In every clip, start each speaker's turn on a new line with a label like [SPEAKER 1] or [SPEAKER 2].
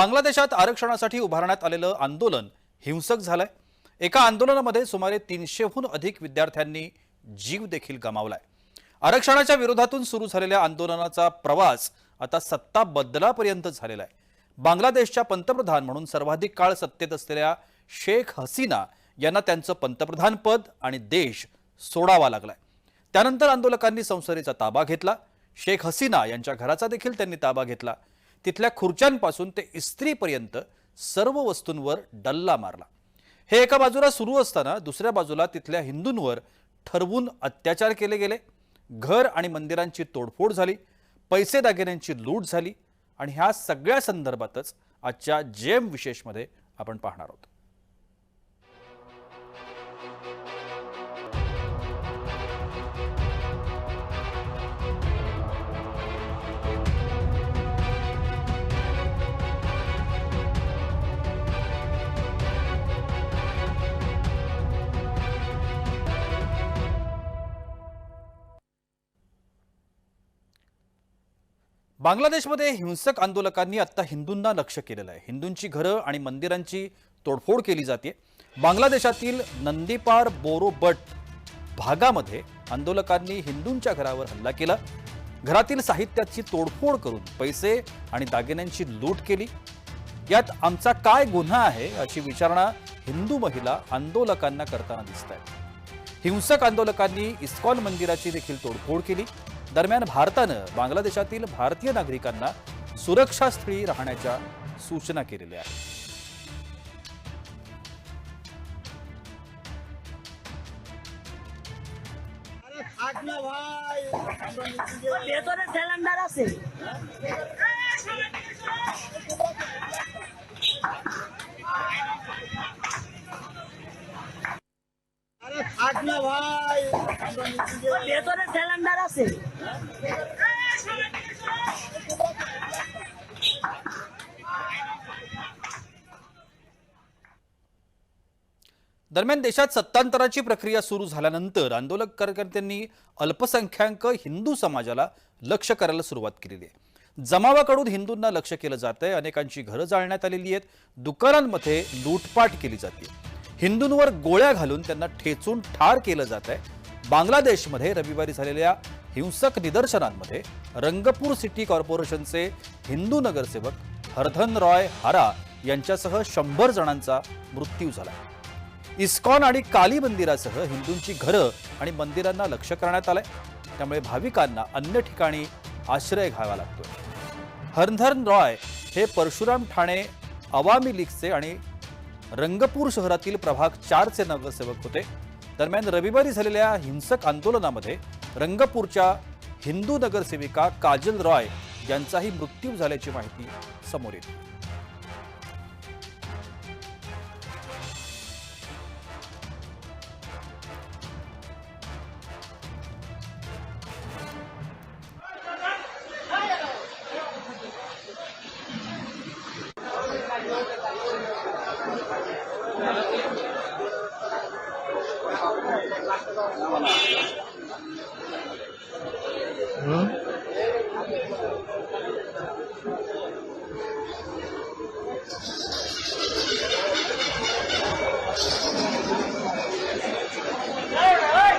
[SPEAKER 1] बांगलादेशात आरक्षणासाठी उभारण्यात आलेलं आंदोलन हिंसक झालंय. एका आंदोलनामध्ये सुमारे तीनशेहून अधिक विद्यार्थ्यांनी जीव देखील गमावलाय. आरक्षणाच्या विरोधातून सुरू झालेल्या आंदोलनाचा प्रवास आता सत्ता बदलापर्यंत झालेला आहे. बांगलादेशच्या पंतप्रधान म्हणून सर्वाधिक काळ सत्तेत असलेल्या शेख हसीना यांना त्यांचं पंतप्रधान पद आणि देश सोडावा लागलाय. त्यानंतर आंदोलकांनी संसदेचा ताबा घेतला. शेख हसीना यांच्या घराचा देखील त्यांनी ताबा घेतला. तिथल्या खुर्च्यांपासून ते इस्त्रीपर्यंत सर्व वस्तूंवर डल्ला मारला. हे एका बाजूला सुरू असताना दुसऱ्या बाजूला तिथल्या हिंदूंवर ठरवून अत्याचार केले गेले. घर आणि मंदिरांची तोडफोड झाली पैसे दागिन्यांची लूट झाली आणि ह्या सगळ्या संदर्भातच आजच्या जेम विशेषमध्ये आपण पाहणार आहोत. बांगलादेशमध्ये हिंसक आंदोलकांनी आत्ता हिंदूंना लक्ष केलेलं आहे. हिंदूंची घरं आणि मंदिरांची तोडफोड केली जाते बांगलादेशातील नंदीपार बोरोबट भागामध्ये आंदोलकांनी हिंदूंच्या घरावर हल्ला केला. घरातील साहित्याची तोडफोड करून पैसे आणि दागिन्यांची लूट केली. यात आमचा काय गुन्हा आहे अशी विचारणा हिंदू महिला आंदोलकांना करताना दिसत आहे हिंसक आंदोलकांनी इस्कॉन मंदिराची देखील तोडफोड केली. दरम्यान भारतानं बांगलादेशातील भारतीय नागरिकांना सुरक्षास्थळी राहण्याच्या सूचना केलेल्या आहेत.
[SPEAKER 2] থাক না ভাই
[SPEAKER 3] ভেতরে সিলিন্ডার আছে
[SPEAKER 2] আরে থাক না ভাই
[SPEAKER 3] ভেতরে সিলিন্ডার আছে
[SPEAKER 1] दरम्यान देशात सत्तांतराची प्रक्रिया सुरू झाल्यानंतर आंदोलक कार्यकर्त्यांनी अल्पसंख्याक हिंदू समाजाला लक्ष करायला सुरुवात केलेली आहे जमावाकडून हिंदूंना लक्ष केलं जात आहे अनेकांची घरं जाळण्यात आलेली आहेत दुकानांमध्ये लूटपाट केली जाते हिंदूंवर गोळ्या घालून त्यांना ठेचून ठार केलं जात आहे. बांगलादेशमध्ये रविवारी झालेल्या हिंसक निदर्शनांमध्ये रंगपूर सिटी कॉर्पोरेशनचे हिंदू नगरसेवक हरधन रॉय हारा यांच्यासह शंभर जणांचा मृत्यू झाला. इस्कॉन आणि काली मंदिरासह हिंदूंची घरं आणि मंदिरांना लक्ष करण्यात आलंय. त्यामुळे भाविकांना अन्य ठिकाणी आश्रय घ्यावा लागतोय. हरधन रॉय हे परशुराम ठाणे आवामी लीगचे आणि रंगपूर शहरातील प्रभाग चारचे नगरसेवक होते. दरम्यान रविवारी झालेल्या हिंसक आंदोलनामध्ये रंगपूरच्या हिंदू नगरसेविका काजल रॉय यांचाही मृत्यू झाल्याची माहिती समोर येते. Hmm? All right.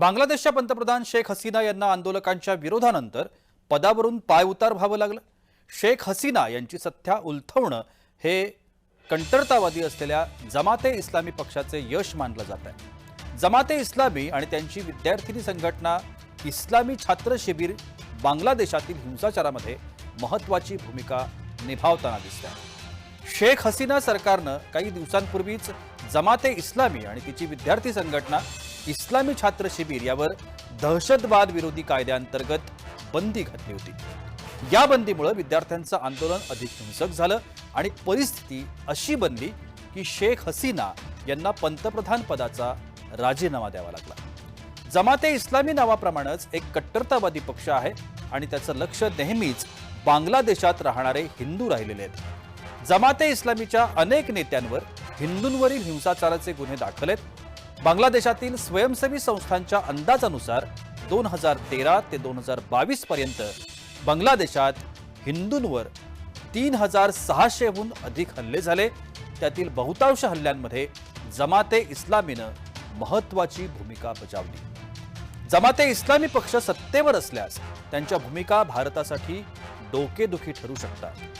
[SPEAKER 1] बांगलादेशच्या पंतप्रधान शेख हसीना यांना आंदोलकांच्या विरोधानंतर पदावरून पाय उतार व्हावं लागलं. शेख हसीना यांची सत्ता उलथवणं हे कंटरतावादी असलेल्या जमाते इस्लामी पक्षाचे यश मानलं जात आहे. जमाते इस्लामी आणि त्यांची विद्यार्थिनी संघटना इस्लामी छात्र शिबिर बांगलादेशातील हिंसाचारामध्ये महत्वाची भूमिका निभावताना दिसत आहे. शेख हसीना सरकारनं काही दिवसांपूर्वीच जमाते इस्लामी आणि तिची विद्यार्थी संघटना इस्लामी छात्र शिबिर यावर दहशतवाद विरोधी कायद्याअंतर्गत बंदी घातली होती. या बंदीमुळे विद्यार्थ्यांचं आंदोलन अधिक हिंसक झालं आणि परिस्थिती अशी बनली की शेख हसीना यांना पंतप्रधान पदाचा राजीनामा द्यावा लागला. जमाते इस्लामी नावाप्रमाणेच एक कट्टरतावादी पक्ष आहे आणि त्याचं लक्ष नेहमीच बांगलादेशात राहणारे हिंदू राहिलेले आहेत. जमाते इस्लामीच्या अनेक नेत्यांवर हिंदूंवरील हिंसाचाराचे गुन्हे दाखल आहेत. बांगलादेशातील स्वयंसेवी संस्थांच्या अंदाजानुसार दोन हजार तेरा ते दोन हजार बावीस पर्यंत बांगलादेशात हिंदूंवर तीन हजार सहाशेहून अधिक हल्ले झाले. त्यातील बहुतांश हल्ल्यांमध्ये जमाते इस्लामीनं महत्वाची भूमिका बजावली. जमाते इस्लामी पक्ष सत्तेवर असल्यास त्यांच्या भूमिका भारतासाठी डोकेदुखी ठरू शकतात.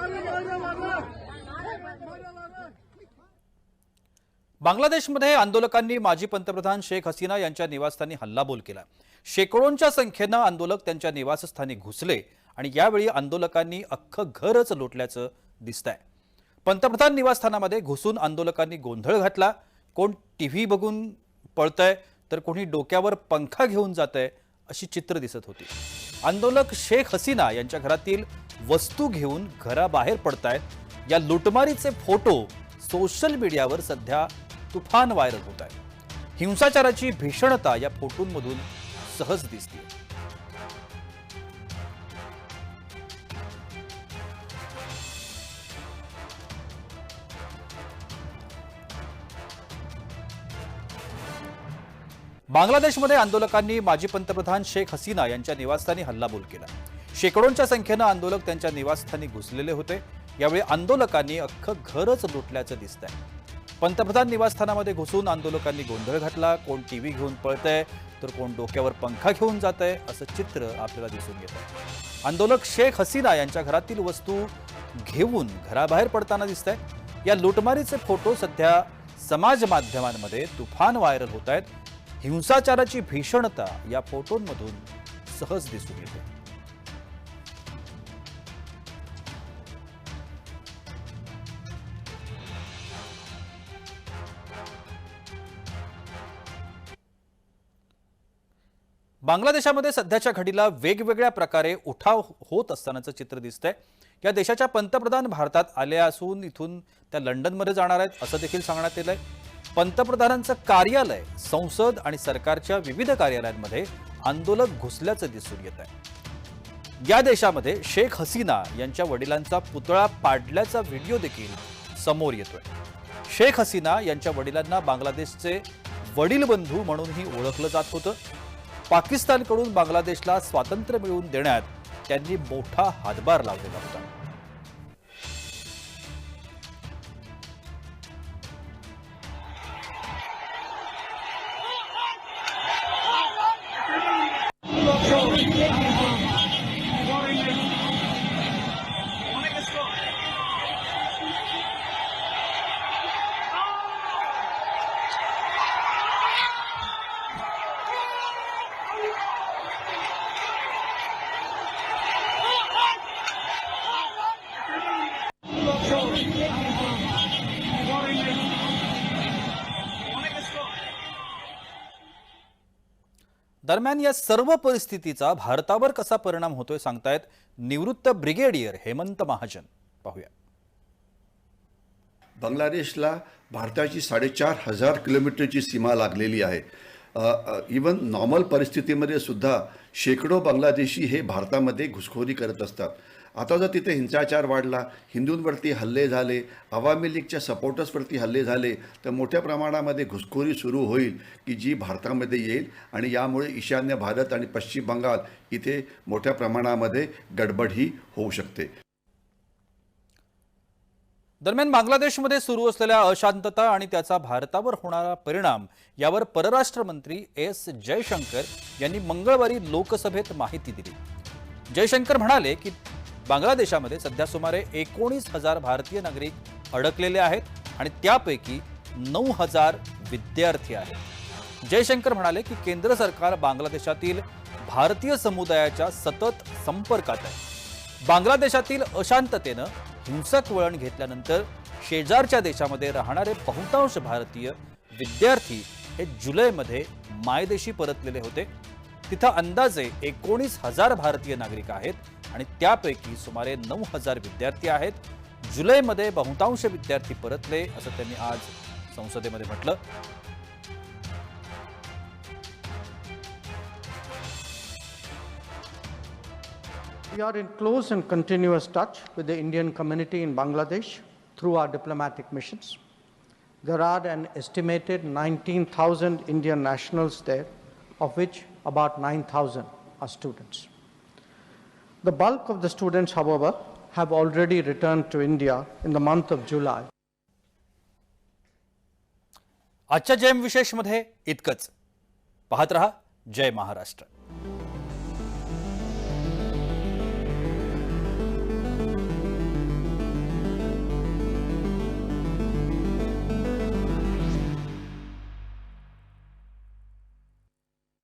[SPEAKER 1] बांगलादेशमध्ये आंदोलकांनी माजी पंतप्रधान शेख हसीना यांच्या निवासस्थानी हल्लाबोल केला. शेकडोंच्या संख्येनं आंदोलक त्यांच्या निवासस्थानी घुसले आणि यावेळी आंदोलकांनी अख्खं घरच लोटल्याचं दिसतंय. पंतप्रधान निवासस्थानामध्ये घुसून आंदोलकांनी गोंधळ घातला. कोण टीव्ही बघून पळतंय तर कोणी डोक्यावर पंखा घेऊन जातंय अशी चित्र दिसत होती. आंदोलक शेख हसीना यांच्या घरातील वस्तू घेऊन घराबाहेर पडतायत. या लुटमारीचे फोटो सोशल मीडियावर सध्या तुफान व्हायरल होत आहे. हिंसाचाराची भीषणता या फोटोंमधून सहज दिसते. बांगलादेशमध्ये आंदोलकांनी माजी पंतप्रधान शेख हसीना यांच्या निवासस्थानी हल्लाबोल केला. शेकडोंच्या संख्येनं आंदोलक त्यांच्या निवासस्थानी घुसलेले होते. यावेळी आंदोलकांनी अख्खं घरच लुटल्याचं दिसतंय. पंतप्रधान निवासस्थानामध्ये घुसून आंदोलकांनी गोंधळ घातला. कोण टीव्ही घेऊन पळतंय तर कोण डोक्यावर पंखा घेऊन जात आहे असं चित्र आपल्याला दिसून येत आहे आंदोलक शेख हसीना यांच्या घरातील वस्तू घेऊन घराबाहेर पडताना दिसत आहे या लुटमारीचे फोटो सध्या समाज माध्यमांमध्ये तुफान व्हायरल होत आहेत. हिंसाचाराची भीषणता या फोटोंमधून सहज दिसून येते. बांगलादेशामध्ये सध्याच्या घडीला वेगवेगळ्या प्रकारे उठाव होत असतानाचं चित्र दिसतंय. या देशाच्या पंतप्रधान भारतात आल्या असून इथून त्या लंडनमध्ये जाणार आहेत असं देखील सांगण्यात येलंय. पंतप्रधानांचं कार्यालय संसद आणि सरकारच्या विविध कार्यालयांमध्ये आंदोलक घुसल्याचं दिसून येत आहे या देशामध्ये शेख हसीना यांच्या वडिलांचा पुतळा पाडल्याचा व्हिडिओ देखील समोर येतोय. शेख हसीना यांच्या वडिलांना बांगलादेशचे वडील बंधू म्हणूनही ओळखलं जात होतं. पाकिस्तानकडून बांगलादेशला स्वातंत्र्य मिळवून देण्यात त्यांनी मोठा हातभार लावलेला होता. दरम्यान या सर्व परिस्थितीचा भारतावर कसा परिणाम होतोय सांगतायत निवृत्त ब्रिगेडियर हेमंत महाजन. पाहूया.
[SPEAKER 4] बांगलादेशला भारताची साडेचार हजार किलोमीटरची सीमा लागलेली आहे. इवन नॉर्मल परिस्थितीमध्ये सुद्धा शेकडो बांगलादेशी हे भारतामध्ये घुसखोरी करत असतात. आता जर तिथे हिंसाचार वाढला हिंदूंवरती हल्ले झाले आवामी लीगच्या सपोर्टर्सवरती हल्ले झाले तर मोठ्या प्रमाणामध्ये घुसखोरी सुरू होईल की जी भारतामध्ये येईल आणि यामुळे ईशान्य भारत आणि पश्चिम बंगाल इथे मोठ्या प्रमाणामध्ये गडबड ही होऊ शकते.
[SPEAKER 1] दरम्यान बांगलादेशमध्ये सुरू असलेल्या अशांतता आणि त्याचा भारतावर होणारा परिणाम यावर परराष्ट्र मंत्री एस जयशंकर यांनी मंगळवारी लोकसभेत माहिती दिली. जयशंकर म्हणाले की बांगलादेशामध्ये सध्या सुमारे एकोणीस हजार भारतीय नागरिक अडकलेले आहेत आणि त्यापैकी नऊ हजार विद्यार्थी आहेत. जयशंकर म्हणाले की केंद्र सरकार बांगलादेशातील भारतीय समुदायाच्या सतत संपर्कात आहे. बांगलादेशातील अशांततेनं हिंसक वळण घेतल्यानंतर शेजारच्या देशामध्ये राहणारे बहुतांश भारतीय विद्यार्थी हे जुलैमध्ये मायदेशी परतलेले होते. तिथं अंदाजे एकोणीस हजार भारतीय नागरिक आहेत. आणि त्यापैकी सुमारे नऊ हजार विद्यार्थी आहेत जुलैमध्ये बहुतांश विद्यार्थी परतले असं त्यांनी आज संसदेमध्ये म्हटलं
[SPEAKER 5] We are in close and continuous touch with the Indian community in Bangladesh through our diplomatic missions. There are an estimated 19,000 Indian nationals there, of which about 9,000 are students. The bulk of the students, however, have already returned to India in the month of July.
[SPEAKER 1] आजच्या जयम विशेषमध्ये इतकंच पाहत रहा जय महाराष्ट्र